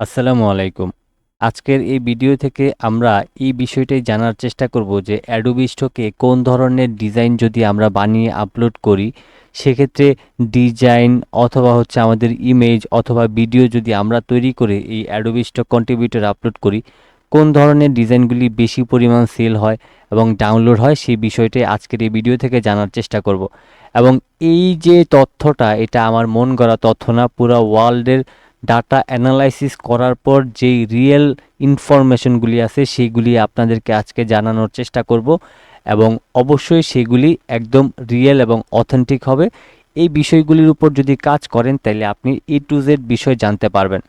আসসালামু আলাইকুম। আজকের এই ভিডিও থেকে আমরা এই বিষয়টাই জানার চেষ্টা করব যে অ্যাডোবি স্টকে কোন ধরনের ডিজাইন যদি আমরা বানিয়ে আপলোড করি, সেক্ষেত্রে ডিজাইন অথবা হচ্ছে আমাদের ইমেজ অথবা ভিডিও যদি আমরা তৈরি করে এই অ্যাডোবি স্টক কন্ট্রিবিউটর আপলোড করি, কোন ধরনের ডিজাইনগুলি বেশি পরিমাণ সেল হয় এবং ডাউনলোড হয়, সেই বিষয়টাই আজকের এই ভিডিও থেকে জানার চেষ্টা করব। এবং এই যে তথ্যটা, এটা আমার মন গড়া তথ্য না, পুরো ওয়ার্ল্ডের ডাটা অ্যানালাইসিস করার পর যেই রিয়েল ইনফরমেশনগুলি আছে, সেইগুলি আপনাদেরকে আজকে জানানোর চেষ্টা করব এবং অবশ্যই সেগুলি একদম রিয়েল এবং অথেন্টিক হবে। এই বিষয়গুলির উপর যদি কাজ করেন, তাহলে আপনি এ টু জেড বিষয় জানতে পারবেন।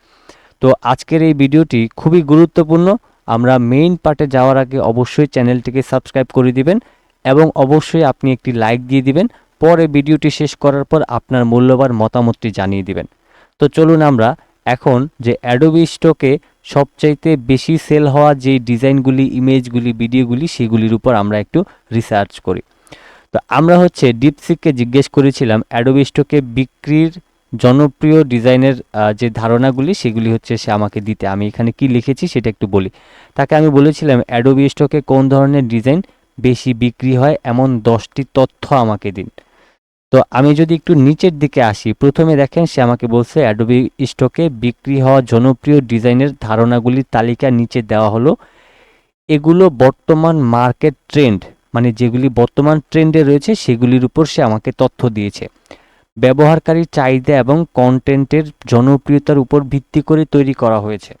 তো আজকের এই ভিডিওটি খুবই গুরুত্বপূর্ণ। আমরা মেইন পার্টে যাওয়ার আগে অবশ্যই চ্যানেলটিকে সাবস্ক্রাইব করে দিবেন এবং অবশ্যই আপনি একটি লাইক দিয়ে দিবেন। পরে ভিডিওটি শেষ করার পর আপনার মূল্যবান মতামতটি জানিয়ে দিবেন। তো চলুন আমরা এখন যে অ্যাডোবি স্টকে সবচাইতে বেশি সেল হওয়া যে ডিজাইনগুলি ইমেজগুলি ভিডিওগুলি সেগুলির উপর আমরা একটু রিসার্চ করি। তো আমরা হচ্ছে ডিপসিককে জিজ্ঞেস করেছিলাম অ্যাডোবি স্টকে বিক্রির জনপ্রিয় ডিজাইনের যে ধারণাগুলি, সেগুলি হচ্ছে সে আমাকে দিতে। আমি এখানে কি লিখেছি সেটা একটু বলি। তাকে আমি বলেছিলাম অ্যাডোবি স্টকে কোন ধরনের ডিজাইন বেশি বিক্রি হয়, এমন দশটি তথ্য আমাকে দিন। তো আমি যদি একটু নিচের দিকে আসি, প্রথমে দেখেন সে আমাকে বলছে অ্যাডোবি স্টকে বিক্রি হওয়া জনপ্রিয় ডিজাইনের ধারণাগুলির তালিকা নিচে দেওয়া হলো। এগুলো বর্তমান মার্কেট ট্রেন্ড মানে যেগুলি বর্তমান ট্রেন্ডে রয়েছে, সেগুলির উপর সে আমাকে তথ্য দিয়েছে। ব্যবহারকারীর চাহিদা এবং কন্টেন্টের জনপ্রিয়তার উপর ভিত্তি করে তৈরি করা হয়েছে।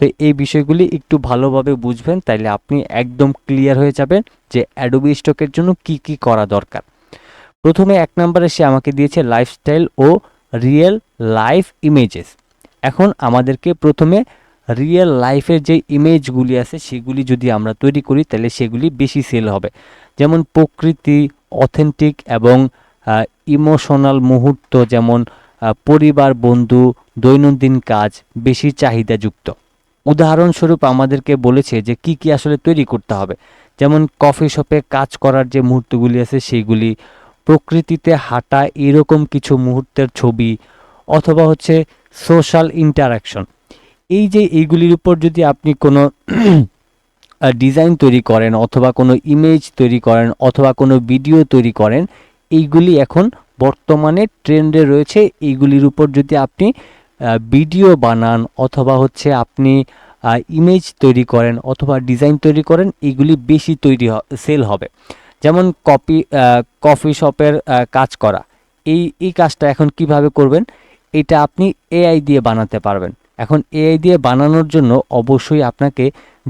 তো এই বিষয়গুলি একটু ভালোভাবে বুঝবেন, তাইলে আপনি একদম ক্লিয়ার হয়ে যাবেন যে অ্যাডোবি স্টকের জন্য কি কি করা দরকার। প্রথমে এক নম্বরে সে আমাকে দিয়েছে লাইফস্টাইল ও রিয়েল লাইফ ইমেজেস এখন আমাদেরকে প্রথমে রিয়েল লাইফের যে ইমেজগুলি আছে, সেগুলি যদি আমরা তৈরি করি, তাহলে সেগুলি বেশি সেল হবে। যেমন প্রকৃতি অথেন্টিক এবং ইমোশনাল মুহূর্ত, যেমন পরিবার, বন্ধু, দৈনন্দিন কাজ বেশি চাহিদাযুক্ত। উদাহরণস্বরূপ আমাদেরকে বলেছে যে কি কি আসলে তৈরি করতে হবে। যেমন কফি শপে কাজ করার যে মুহূর্তগুলি আছে সেইগুলি প্রকৃতিতে হাঁটা এরকম কিছু মুহূর্তের ছবি অথবা হচ্ছে সোশ্যাল ইন্টারাকশন এই যে এইগুলির উপর যদি আপনি কোনো ডিজাইন তৈরি করেন অথবা কোনো ইমেজ তৈরি করেন অথবা কোনো ভিডিও তৈরি করেন, এইগুলি এখন বর্তমানে ট্রেন্ডে রয়েছে। এইগুলির উপর যদি আপনি ভিডিও বানান অথবা হচ্ছে আপনি ইমেজ তৈরি করেন অথবা ডিজাইন তৈরি করেন, এইগুলি বেশি তৈরি সেল হবে। যেমন কপি কফি শপের কাজ করা। এই এই কাজটা এখন কীভাবে করবেন? এটা আপনি এআই দিয়ে বানাতে পারবেন। এখন এআই দিয়ে বানানোর জন্য অবশ্যই আপনাকে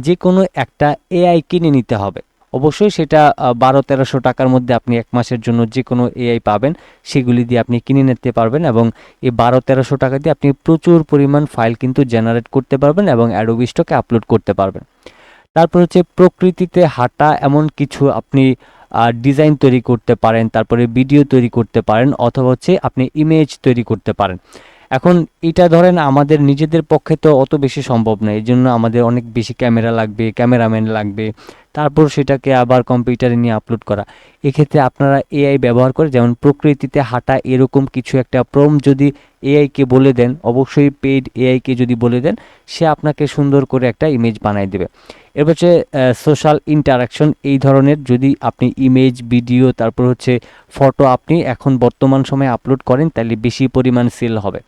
যে কোনো একটা এআই কিনে নিতে হবে। অবশ্যই সেটা বারো তেরোশো টাকার মধ্যে আপনি এক মাসের জন্য যে কোনো এআই পাবেন, সেগুলি দিয়ে আপনি কিনে নিতে পারবেন এবং এই বারো তেরোশো টাকা দিয়ে আপনি প্রচুর পরিমাণ ফাইল কিন্তু জেনারেট করতে পারবেন এবং অ্যাডোবি স্টকে আপলোড করতে পারবেন। তারপর হচ্ছে প্রকৃতিতে হাঁটা এমন কিছু আপনি ডিজাইন তৈরি করতে পারেন, তারপরে ভিডিও তৈরি করতে পারেন, অথবা হচ্ছে আপনি ইমেজ তৈরি করতে পারেন। এখন এটা ধরেন আমাদের নিজেদের পক্ষে তো অত বেশি সম্ভব নয় এই জন্য আমাদের অনেক বেশি ক্যামেরা লাগবে ক্যামেরাম্যান লাগবে তারপর সেটাকে আবার কম্পিউটারে নিয়ে আপলোড করা। এক্ষেত্রে আপনারা এআই ব্যবহার করে, যেমন প্রকৃতিতে হাঁটা এরকম কিছু একটা প্রম যদি এআইকে বলে দেন, অবশ্যই পেইড এআইকে যদি বলে দেন, সে আপনাকে সুন্দর করে একটা ইমেজ বানাই দেবে। এরপর হচ্ছে সোশ্যাল ইন্টারাকশন এই ধরনের যদি আপনি ইমেজ ভিডিও তারপর হচ্ছে ফটো আপনি এখন বর্তমান সময়ে আপলোড করেন, তাহলে বেশি পরিমাণ সেল হবে।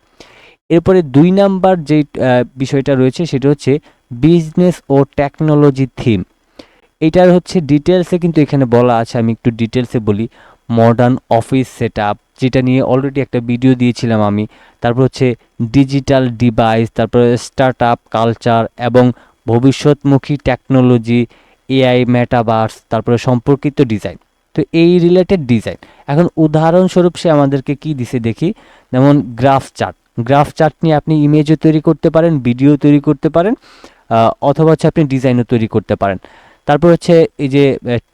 এরপরে দুই নাম্বার যে বিষয়টা রয়েছে, সেটা হচ্ছে বিজনেস ও টেকনোলজি থিম এটার হচ্ছে ডিটেলসে কিন্তু এখানে বলা আছে, আমি একটু ডিটেলসে বলি। মডার্ন অফিস সেট যেটা নিয়ে অলরেডি একটা ভিডিও দিয়েছিলাম আমি। তারপর হচ্ছে ডিজিটাল ডিভাইস তারপরে স্টার্ট আপ কালচার এবং ভবিষ্যৎমুখী টেকনোলজি এআই মেটাভার্স তারপরে সম্পর্কিত ডিজাইন তো এই রিলেটেড ডিজাইন এখন উদাহরণস্বরূপ সে আমাদেরকে কি দিছে দেখি। যেমন গ্রাফ চার্ট গ্রাফ চার্ট নিয়ে আপনি ইমেজও তৈরি করতে পারেন ভিডিও তৈরি করতে পারেন অথবা হচ্ছে আপনি ডিজাইনও তৈরি করতে পারেন। তারপর হচ্ছে এই যে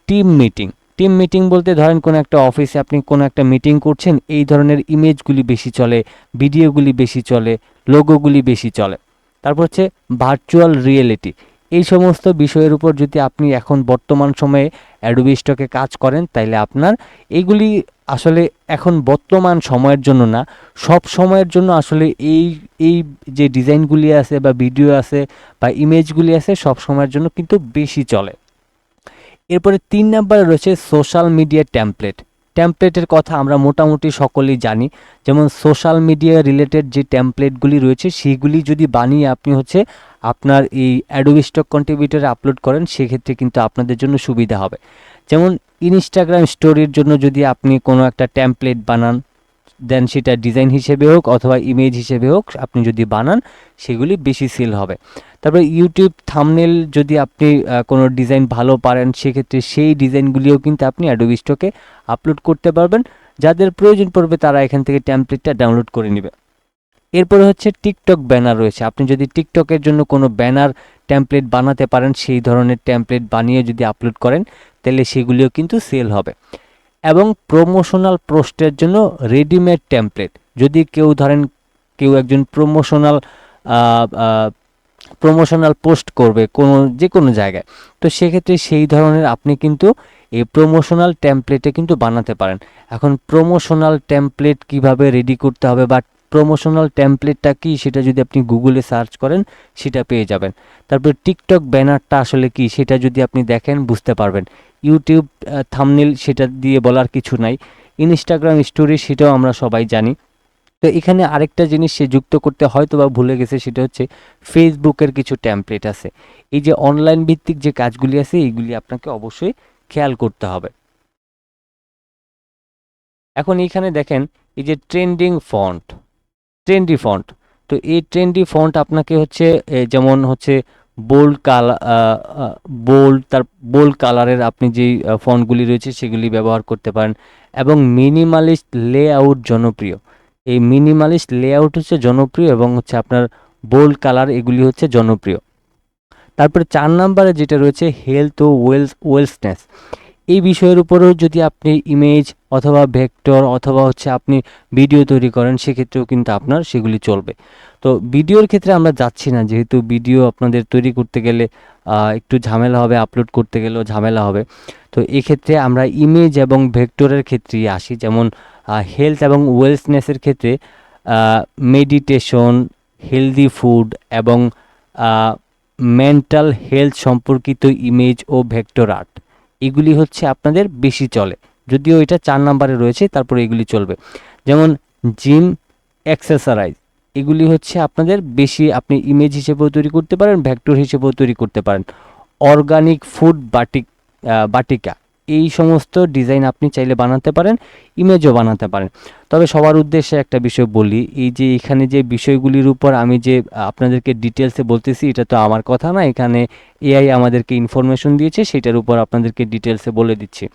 টিম মিটিং টিম মিটিং বলতে ধরেন কোনো একটা অফিসে আপনি কোনো একটা মিটিং করছেন, এই ধরনের ইমেজগুলি বেশি চলে ভিডিওগুলি বেশি চলে লোগোগুলি বেশি চলে। তারপর হচ্ছে ভার্চুয়াল রিয়েলিটি এই সমস্ত বিষয়ের উপর যদি আপনি এখন বর্তমান সময়ে অ্যাডোবি স্টকে কাজ করেন, তাইলে আপনার এইগুলি আসলে এখন বর্তমান সময়ের জন্য না, সব সময়ের জন্য আসলে এই এই যে ডিজাইনগুলি আছে বা ভিডিও আছে বা ইমেজগুলি আছে, সব সময়ের জন্য কিন্তু বেশি চলে। এরপরে তিন নম্বরে রয়েছে সোশ্যাল মিডিয়া ট্যাম্পলেট ট্যাম্পলেটের কথা আমরা মোটামুটি সকলেই জানি। যেমন সোশ্যাল মিডিয়া রিলেটেড যে ট্যাম্পলেটগুলি রয়েছে সেইগুলি যদি বানিয়ে আপনি হচ্ছে আপনার এই অ্যাডোবি স্টক কন্ট্রিবিউটারে আপলোড করেন, সেক্ষেত্রে কিন্তু আপনাদের জন্য সুবিধা হবে। যেমন ইনস্টাগ্রাম স্টোরির জন্য যদি আপনি কোনো একটা ট্যাম্পলেট বানান দেন সেটা ডিজাইন হিসেবে হোক অথবা ইমেজ হিসেবে হোক আপনি যদি বানান, সেগুলি বেশি সেল হবে। তারপরে ইউটিউব থামনেল যদি আপনি কোনো ডিজাইন ভালো পারেন, সেক্ষেত্রে সেই ডিজাইনগুলিও কিন্তু আপনি অ্যাডোবি স্টকে আপলোড করতে পারবেন। যাদের প্রয়োজন পড়বে তারা এখান থেকে ট্যাম্পলেটটা ডাউনলোড করে নেবে। এরপরে হচ্ছে টিকটক ব্যানার রয়েছে। আপনি যদি টিকটকের জন্য কোনো ব্যানার ট্যাম্পলেট বানাতে পারেন, সেই ধরনের ট্যাম্পলেট বানিয়ে যদি আপলোড করেন, তাহলে সেগুলিও কিন্তু সেল হবে। এবং প্রমোশনাল পোস্টের জন্য রেডিমেড টেমপ্লেট যদি কেউ ধরেন কেউ একজন প্রমোশনাল প্রমোশনাল পোস্ট করবে কোনো যে কোনো জায়গায়, তো সেক্ষেত্রে সেই ধরনের আপনি কিন্তু এই প্রমোশনাল টেমপ্লেটে কিন্তু বানাতে পারেন। এখন প্রমোশনাল টেমপ্লেট কীভাবে রেডি করতে হবে বা প্রমোশনাল ট্যাম্পলেটটা কি সেটা যদি আপনি গুগলে সার্চ করেন, সেটা পেয়ে যাবেন। তারপর টিকটক ব্যানারটা আসলে কি সেটা যদি আপনি দেখেন, বুঝতে পারবেন। ইউটিউব থামনিল সেটা দিয়ে বলার কিছু নাই। ইনস্টাগ্রাম স্টোরি সেটাও আমরা সবাই জানি। তো এখানে আরেকটা জিনিস সে যুক্ত করতে হয়তো বা ভুলে গেছে, সেটা হচ্ছে ফেসবুকের কিছু ট্যাম্পলেট আছে। এই যে অনলাইন ভিত্তিক যে কাজগুলি আছে, এইগুলি আপনাকে অবশ্যই খেয়াল করতে হবে। এখন এইখানে দেখেন, এই যে ট্রেন্ডিং ফন্ট ট্রেন্ডি ফন্ট তো এই ট্রেন্ডি ফন্ট আপনাকে হচ্ছে যেমন হচ্ছে বোল্ড কালার বোল্ড তার বোল্ড কালারের আপনি যেই ফন্টগুলি রয়েছে সেগুলি ব্যবহার করতে পারেন। এবং মিনিমালিস্ট লেআউট জনপ্রিয়। এই মিনিমালিস্ট লেআউট হচ্ছে জনপ্রিয় এবং হচ্ছে আপনার বোল্ড কালার এগুলি হচ্ছে জনপ্রিয়। তারপরে চার নাম্বারে যেটা রয়েছে হেলথ ও ওয়েলস ওয়েলসনেস এই বিষয়ের উপরেও যদি আপনি ইমেজ অথবা ভেক্টর অথবা হচ্ছে আপনি ভিডিও তৈরি করেন, সেক্ষেত্রেও কিন্তু আপনার সেগুলি চলবে। তো ভিডিওর ক্ষেত্রে আমরা যাচ্ছি না, যেহেতু ভিডিও আপনাদের তৈরি করতে গেলে একটু ঝামেলা হবে আপলোড করতে গেলেও ঝামেলা হবে। তো এক্ষেত্রে আমরা ইমেজ এবং ভেক্টরের ক্ষেত্রেই আসি, যেমন হেলথ এবং ওয়েলসনেসের ক্ষেত্রে মেডিটেশন হেলদি ফুড এবং মেন্টাল হেলথ সম্পর্কিত ইমেজ ও ভেক্টর আর্ট এগুলি হচ্ছে আপনাদের বেশি চলে। যদিও এটা চার নাম্বারে রয়েছে, তারপরে এগুলি চলবে। যেমন জিম এক্সারসাইজ, এগুলি হচ্ছে আপনাদের বেশি আপনি ইমেজ হিসেবেও তৈরি করতে পারেন ভ্যাক্টর হিসেবেও তৈরি করতে পারেন। অর্গানিক ফুড বাটিক বাটিকা এই সমস্ত ডিজাইন আপনি চাইলে বানাতে পারেন ইমেজও বানাতে পারেন। তবে সবার উদ্দেশ্যে একটা বিষয় বলি, এই যে এখানে যে বিষয়গুলির উপর আমি যে আপনাদেরকে ডিটেলসে বলতেছি, এটা তো আমার কথা না, এখানে এআই আমাদেরকে ইনফরমেশন দিয়েছে, সেটার উপর আপনাদেরকে ডিটেলসে বলে দিচ্ছি।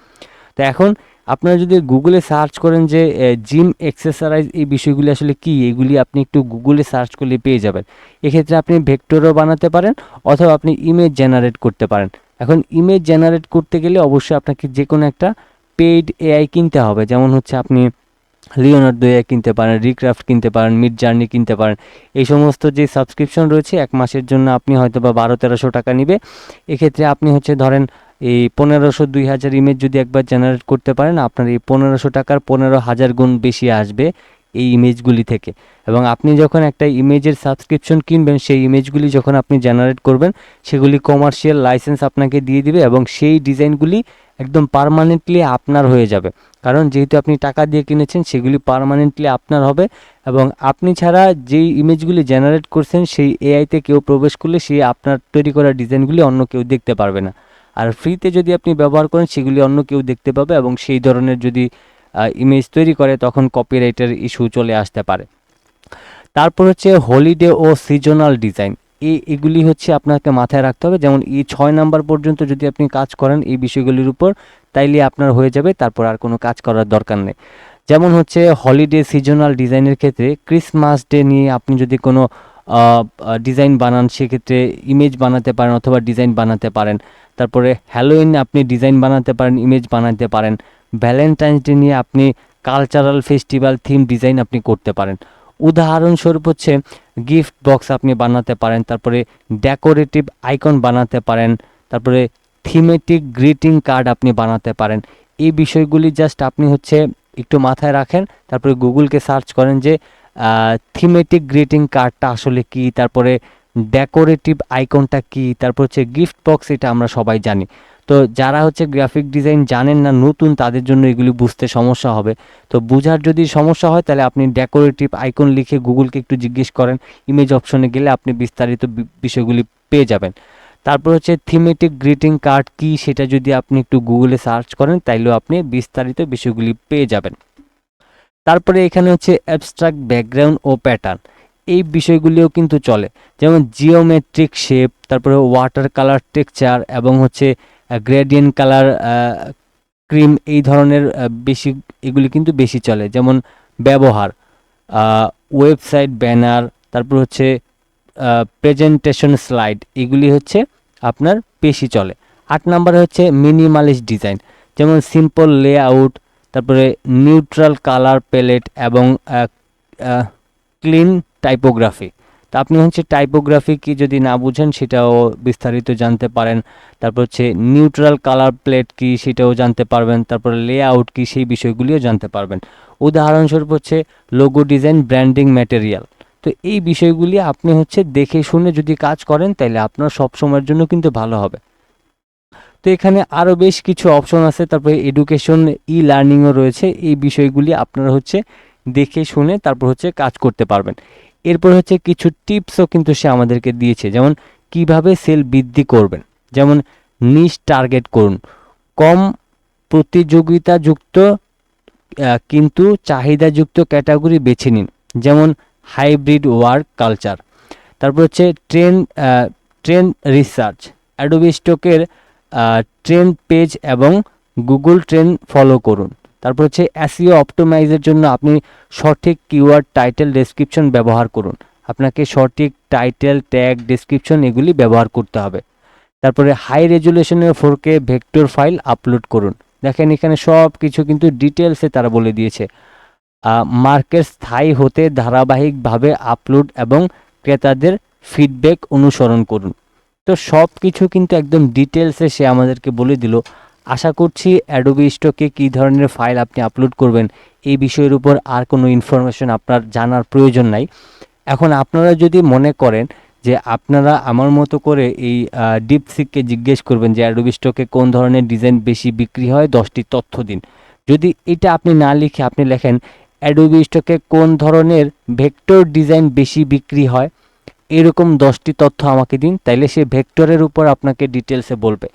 তো এখন আপনারা যদি গুগলে সার্চ করেন যে জিম এক্সারসাইজ এই বিষয়গুলি আসলে কি, এগুলি আপনি একটু গুগলে সার্চ করলে পেয়ে যাবেন। এক্ষেত্রে আপনি ভেক্টরও বানাতে পারেন, অথবা আপনি ইমেজ জেনারেট করতে পারেন। এখন ইমেজ জেনারেট করতে গেলে অবশ্যই আপনাকে যে কোনো একটা পেইড এআই কিনতে হবে। যেমন হচ্ছে আপনি লিওনার্ডো এআই কিনতে পারেন রিক্রাফট কিনতে পারেন মিড জার্নি কিনতে পারেন। এই সমস্ত যে সাবস্ক্রিপশন রয়েছে, এক মাসের জন্য আপনি হয়তো বা বারো, তেরোশো টাকা নিবে। এক্ষেত্রে আপনি হচ্ছে ধরেন এই পনেরোশো, দুই হাজার ইমেজ যদি একবার জেনারেট করতে পারেন, আপনার এই পনেরোশো টাকার পনেরো হাজার গুণ বেশি আসবে। এই ইমেজগুলি থেকে। এবং আপনি যখন একটা ইমেজের সাবস্ক্রিপশন কিনবেন, সেই ইমেজগুলি যখন আপনি জেনারেট করবেন, সেগুলি কমার্শিয়াল লাইসেন্স আপনাকে দিয়ে দিবে এবং সেই ডিজাইনগুলি একদম পারমানেন্টলি আপনার হয়ে যাবে। কারণ যেহেতু আপনি টাকা দিয়ে কিনেছেন, সেগুলি পারমানেন্টলি আপনার হবে এবং আপনি ছাড়া যেই ইমেজগুলি জেনারেট করছেন, সেই এআইতে কেউ প্রবেশ করলে সেই আপনার তৈরি করা ডিজাইনগুলি অন্য কেউ দেখতে পারবে না। আর ফ্রিতে যদি আপনি ব্যবহার করেন, সেগুলি অন্য কেউ দেখতে পাবে এবং সেই ধরনের যদি ইমেজ তৈরি করে, তখন কপিরাইটের ইস্যু চলে আসতে পারে। তারপর হচ্ছে হলিডে ও সিজনাল ডিজাইন এই এগুলি হচ্ছে আপনাকে মাথায় রাখতে হবে। যেমন এই ছয় নাম্বার পর্যন্ত যদি আপনি কাজ করেন এই বিষয়গুলির উপর, তাইলে আপনার হয়ে যাবে, তারপর আর কোনো কাজ করার দরকার নেই। যেমন হচ্ছে হলিডে সিজনাল ডিজাইনের ক্ষেত্রে ক্রিসমাস ডে নিয়ে আপনি যদি কোনো ডিজাইন বানান, সেক্ষেত্রে ইমেজ বানাতে পারেন অথবা ডিজাইন বানাতে পারেন। তারপরে হ্যালোইন আপনি ডিজাইন বানাতে পারেন ইমেজ বানাতে পারেন। ভ্যালেন্টাইন্স ডে নিয়ে আপনি কালচারাল ফেস্টিভ্যাল থিম ডিজাইন আপনি করতে পারেন। উদাহরণস্বরূপ হচ্ছে গিফট বক্স আপনি বানাতে পারেন, তারপরে ডেকোরেটিভ আইকন বানাতে পারেন, তারপরে থিমেটিক গ্রিটিং কার্ড আপনি বানাতে পারেন। এই বিষয়গুলি জাস্ট আপনি হচ্ছে একটু মাথায় রাখেন, তারপরে গুগলকে সার্চ করেন যে থিমেটিক গ্রিটিং কার্ডটা আসলে কি, তারপরে ডেকোরেটিভ আইকনটা কি, তারপর হচ্ছে গিফট বক্স এটা আমরা সবাই জানি। তো যারা হচ্ছে গ্রাফিক ডিজাইন জানেন না, নতুন, তাদের জন্য এগুলি বুঝতে সমস্যা হবে। তো বোঝার যদি সমস্যা হয়, তাহলে আপনি ডেকোরেটিভ আইকন লিখে গুগলকে একটু জিজ্ঞেস করেন। ইমেজ অপশনে গেলে আপনি বিস্তারিত বিষয়গুলি পেয়ে যাবেন। তারপর হচ্ছে থিমেটিক গ্রিটিং কার্ড কি, সেটা যদি আপনি একটু গুগলে সার্চ করেন, তাইলেও আপনি বিস্তারিত বিষয়গুলি পেয়ে যাবেন। তারপরে এখানে হচ্ছে অ্যাবস্ট্রাক্ট ব্যাকগ্রাউন্ড ও প্যাটার্ন এই বিষয়গুলিও কিন্তু চলে। যেমন জিওমেট্রিক শেপ তারপরে ওয়াটার কালার টেক্সচার এবং হচ্ছে গ্রেডিয়েন্ট কালার ক্রিম এই ধরনের বেশি, এগুলি কিন্তু বেশি চলে। যেমন ব্যবহার ওয়েবসাইট ব্যানার তারপর হচ্ছে প্রেজেন্টেশন স্লাইড এগুলি হচ্ছে আপনার বেশি চলে। আট নম্বরে হচ্ছে মিনিমালিস্ট ডিজাইন যেমন সিম্পল লেআউট তারপরে নিউট্রাল কালার প্যালেট এবং ক্লিন টাইপোগ্রাফি তা আপনি হচ্ছে টাইপোগ্রাফি কি যদি না বুঝেন সেটাও বিস্তারিত জানতে পারেন। তারপর হচ্ছে নিউট্রাল কালার প্লেট কি সেটাও জানতে পারবেন। তারপর লেআউট কি সেই বিষয়গুলিও জানতে পারবেন। উদাহরণস্বরূপ হচ্ছে লোগো ডিজাইন ব্র্যান্ডিং ম্যাটেরিয়াল তো এই বিষয়গুলি আপনি হচ্ছে দেখে শুনে যদি কাজ করেন তাহলে আপনার সব সময়ের জন্য কিন্তু ভালো হবে। তো এখানে আরও বেশ কিছু অপশন আছে। তারপরে এডুকেশন ই লার্নিংও রয়েছে। এই বিষয়গুলি আপনারা হচ্ছে দেখে শুনে তারপর হচ্ছে কাজ করতে পারবেন। এরপর হচ্ছে কিছু টিপসও কিন্তু সে আমাদেরকে দিয়েছে। যেমন, কীভাবে সেল বৃদ্ধি করবেন? যেমন নিশ টার্গেট করুন। কম প্রতিযোগিতাযুক্ত কিন্তু চাহিদাযুক্ত ক্যাটাগরি বেছে নিন। যেমন, হাইব্রিড ওয়ার্ক কালচার। তারপর হচ্ছে ট্রেন ট্রেন রিসার্চ। অ্যাডোবি স্টকের ট্রেন পেজ এবং গুগল ট্রেন ফলো করুন। তারপর হচ্ছে অ্যাসিও অপটোমাইজের জন্য আপনি সঠিক কিওয়ার্ড টাইটেল ডেসক্রিপশন ব্যবহার করুন। আপনাকে সঠিক টাইটেল ট্যাগ ডেসক্রিপশন এগুলি ব্যবহার করতে হবে। তারপরে হাই রেজুলেশনের ফোরকে ভেক্টর ফাইল আপলোড করুন। দেখেন এখানে সব কিছু কিন্তু ডিটেলসে তারা বলে দিয়েছে। মার্কেট স্থায়ী হতে ধারাবাহিকভাবে আপলোড এবং ক্রেতাদের ফিডব্যাক অনুসরণ করুন। তো সব কিছু কিন্তু একদম ডিটেলসে সে আমাদেরকে বলে দিল। আশা করছি অ্যাডোবি স্টকে কী ধরনের ফাইল আপনি আপলোড করবেন, এই বিষয়ের উপর আর কোনো ইনফরমেশন আপনার জানার প্রয়োজন নাই। এখন আপনারা যদি মনে করেন যে আপনারা আমার মতো করে এই ডিপসিককে জিজ্ঞেস করবেন যে অ্যাডোবি স্টকে কোন ধরনের ডিজাইন বেশি বিক্রি হয়, দশটি তথ্য দিন। যদি এটা আপনি না লিখে আপনি লেখেন অ্যাডোবি স্টকে কোন ধরনের ভেক্টর ডিজাইন বেশি বিক্রি হয়, এরকম দশটি তথ্য আমাকে দিন, তাইলে সে ভেক্টরের উপর আপনাকে ডিটেলসে বলবে।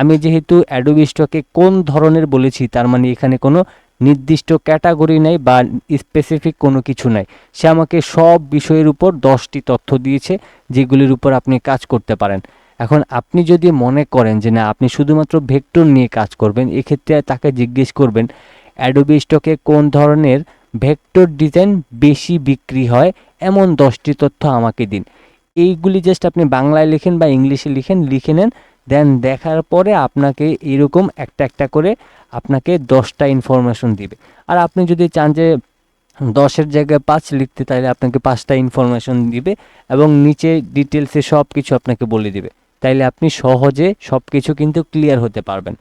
আমি যেহেতু অ্যাডোবি স্টকে কোন ধরনের বলেছি, তার মানে এখানে কোনো নির্দিষ্ট ক্যাটাগরি নাই বা স্পেসিফিক কোনো কিছু নাই। সে আমাকে সব বিষয়ের উপর দশটি তথ্য দিয়েছে, যেগুলির উপর আপনি কাজ করতে পারেন। এখন আপনি যদি মনে করেন যে না, আপনি শুধুমাত্র ভেক্টর নিয়ে কাজ করবেন, এক্ষেত্রে তাকে জিজ্ঞেস করবেন অ্যাডোবি স্টকে কোন ধরনের ভেক্টর ডিজাইন বেশি বিক্রি হয়, এমন দশটি তথ্য আমাকে দিন। এইগুলি জাস্ট আপনি বাংলায় লিখেন বা ইংলিশে লিখেন, লিখে নেন দেন দেখার পরে আপনাকে এরকম একটা একটা করে আপনাকে দশটা ইনফরমেশন দিবে। আর আপনি যদি চান যে দশের জায়গায় পাঁচ লিখতে, তাহলে আপনাকে পাঁচটা ইনফরমেশন দিবে এবং নিচে ডিটেলসে সব কিছু আপনাকে বলে দিবে। তাইলে আপনি সহজে সব কিছু কিন্তু ক্লিয়ার হতে পারবেন।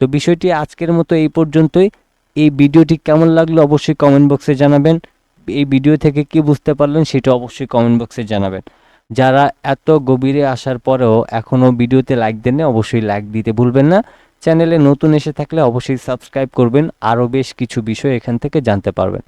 তো বিষয়টি আজকের মতো এই পর্যন্তই। এই ভিডিওটি কেমন লাগল অবশ্যই কমেন্ট বক্সে জানাবেন। এই ভিডিও থেকে কি বুঝতে পারলেন, সেটা অবশ্যই কমেন্ট বক্সে জানাবেন। যারা এত গভীরে আসার পরেও এখনও ভিডিওতে লাইক দেন না অবশ্যই লাইক দিতে ভুলবেন না। চ্যানেলে নতুন এসে থাকলে অবশ্যই সাবস্ক্রাইব করবেন। আরও বেশ কিছু বিষয় এখান থেকে জানতে পারবেন।